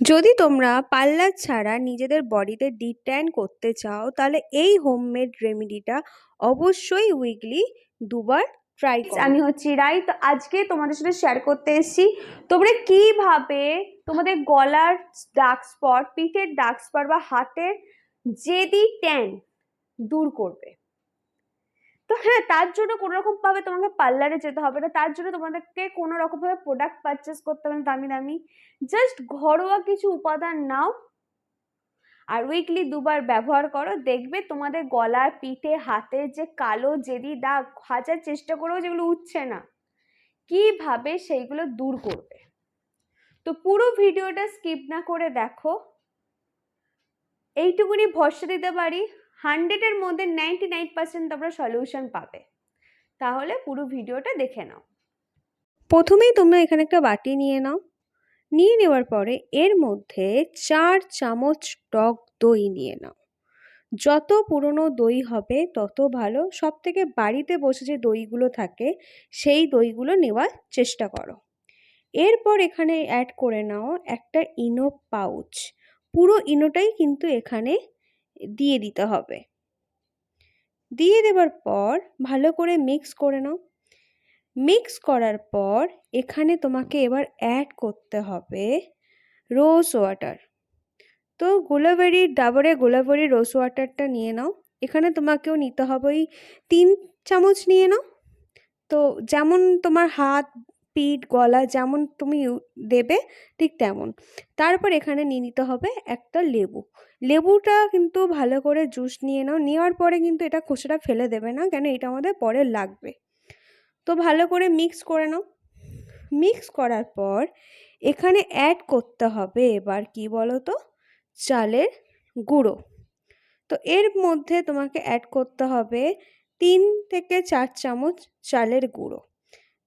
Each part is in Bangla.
যদি তোমরা পার্লার ছাড়া নিজেদের বডিতে ডিপ ট্যান করতে চাও তাহলে এই হোমমেড রেমেডিটা অবশ্যই উইকলি দুবার ট্রাই আমি হচ্ছি রাই। তো আজকে তোমাদের সাথে শেয়ার করতে এসেছি। তোমরা কীভাবে তোমাদের গলার ডার্ক স্পট পিঠের ডার্ক স্পট বা হাতের জেদি ট্যান দূর করবে? তো হ্যাঁ তার জন্য কোনো রকম ভাবে তোমাকে পার্লারে যেতে হবে না। তার জন্য তোমাদেরকে কোনো রকম ভাবে প্রোডাক্ট পারচেস করতে হবে না, দামি দামি। জাস্ট ঘরোয়া কিছু উপাদান নাও আর উইকলি দুবার ব্যবহার করো। দেখবে তোমাদের গলার পিঠে, হাতে যে কালো জেদি দাগ হাজার চেষ্টা করেও যেগুলো উঠছে না, কীভাবে সেইগুলো দূর করবে। তো পুরো ভিডিওটা স্কিপ না করে দেখো। এইটুকুনি ভরসা দিতে পারি। হান্ড্রেডের মধ্যে নাইনটি নাইন পার্সেন্ট তোমরা সলিউশন পাবে। তাহলে পুরো ভিডিওটা দেখে নাও। প্রথমেই তোমরা এখানে একটা বাটি নিয়ে নাও। নিয়ে নেওয়ার পরে এর মধ্যে চার চামচ টক দই নিয়ে নাও। যত পুরনো দই হবে, তত ভালো। সব থেকে বাড়িতে বসে যে দইগুলো থাকে, সেই দইগুলো নেওয়ার চেষ্টা করো। এরপর এখানে অ্যাড করে নাও একটা ইনো পাউচ পুরো ইনোটাই কিন্তু এখানে দিয়ে দিতে হবে। দিয়ে দেওয়ার পর ভালো করে মিক্স করে নাও। মিক্স করার পর এখানে তোমাকে এবার অ্যাড করতে হবে রোজ ওয়াটার তো গোলাবেরির ডাবরে গোলাবেরি রোজ ওয়াটারটা নিয়ে নাও। এখানে তোমাকেও নিতে হবে ওই তিন চামচ নিয়ে নাও। তো যেমন তোমার হাত পিঠ, গলা যেমন তুমি দেবে ঠিক তেমন। তারপর এখানে নিয়ে নিতে হবে একটা লেবু। লেবুটা কিন্তু ভালো করে জুস নিয়ে নাও। নেওয়ার পরে কিন্তু এটা খোসাটা ফেলে দেবে না, কেন এটা আমাদের পরে লাগবে। তো ভালো করে মিক্স করে নাও। মিক্স করার পর এখানে অ্যাড করতে হবে এবার কি বলো তো চালের গুঁড়ো। তো এর মধ্যে তোমাকে অ্যাড করতে হবে তিন থেকে চার চামচ চালের গুঁড়ো।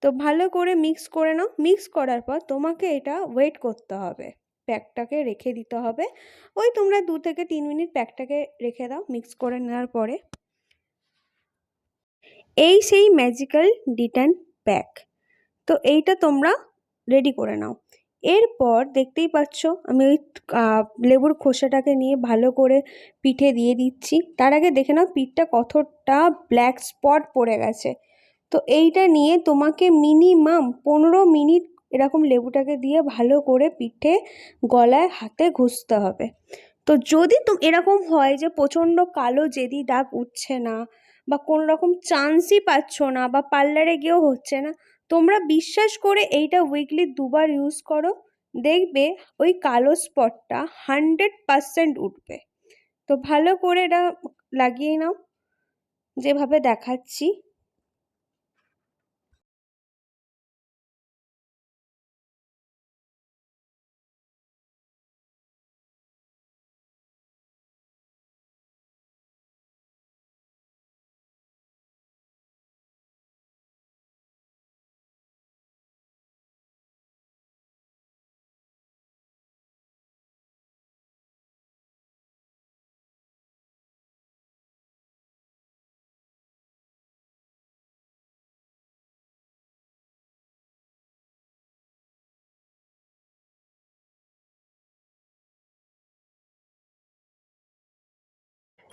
তো ভালো করে মিক্স করে নাও। মিক্স করার পর তোমাকে এটা ওয়েট করতে হবে। প্যাকটাকে রেখে দিতে হবে। ওই তোমরা দু থেকে তিন মিনিট প্যাকটাকে রেখে দাও মিক্স করে নেওয়ার পরে। এই সেই ম্যাজিক্যাল ডিটান প্যাক তো এইটা তোমরা রেডি করে নাও। এরপর দেখতেই পাচ্ছ আমি ওই লেবুর খোসাটাকে নিয়ে ভালো করে পিঠে দিয়ে দিচ্ছি। তার আগে দেখে নাও পিঠটা কতটা ব্ল্যাক স্পট পড়ে গেছে। তো এইটা নিয়ে তোমাকে মিনিমাম পনেরো মিনিট এরকম লেবুটাকে দিয়ে ভালো করে পিঠে গলায় হাতে ঘষতে হবে। তো যদি এরকম হয় যে প্রচণ্ড কালো জেদি দাগ উঠছে না বা কোনো রকম চান্সই পাচ্ছ না বা পার্লারে গিয়েও হচ্ছে না, তোমরা বিশ্বাস করে এইটা উইকলি দুবার ইউজ করো, দেখবে ওই কালো স্পটটা হান্ড্রেড পারসেন্ট উঠবে। তো ভালো করে এটা লাগিয়ে নাও, যেভাবে দেখাচ্ছি।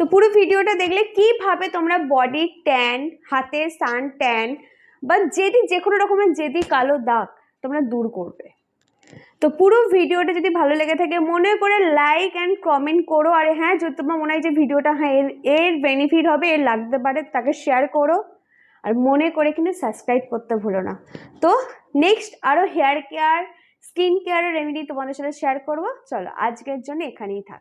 তো পুরো ভিডিওটা দেখলে কীভাবে তোমরা বডি ট্যান হাতে সান ট্যান বা যেদি যে কোনো রকমের যেদি কালো দাগ তোমরা দূর করবে। তো পুরো ভিডিওটা যদি ভালো লেগে থাকে, মনে করে লাইক অ্যান্ড কমেন্ট করো। আর হ্যাঁ যদি তোমার মনে হয় যে ভিডিওটা হ্যাঁ এর এর বেনিফিট হবে, এর লাগতে পারে, তাকে শেয়ার করো। আর মনে করে কিন্তু সাবস্ক্রাইব করতে ভুলো না। তো নেক্সট আরও হেয়ার কেয়ার স্কিন কেয়ারের রেমেডি তোমাদের সাথে শেয়ার করব। চলো, আজকের জন্য এখানেই থাক।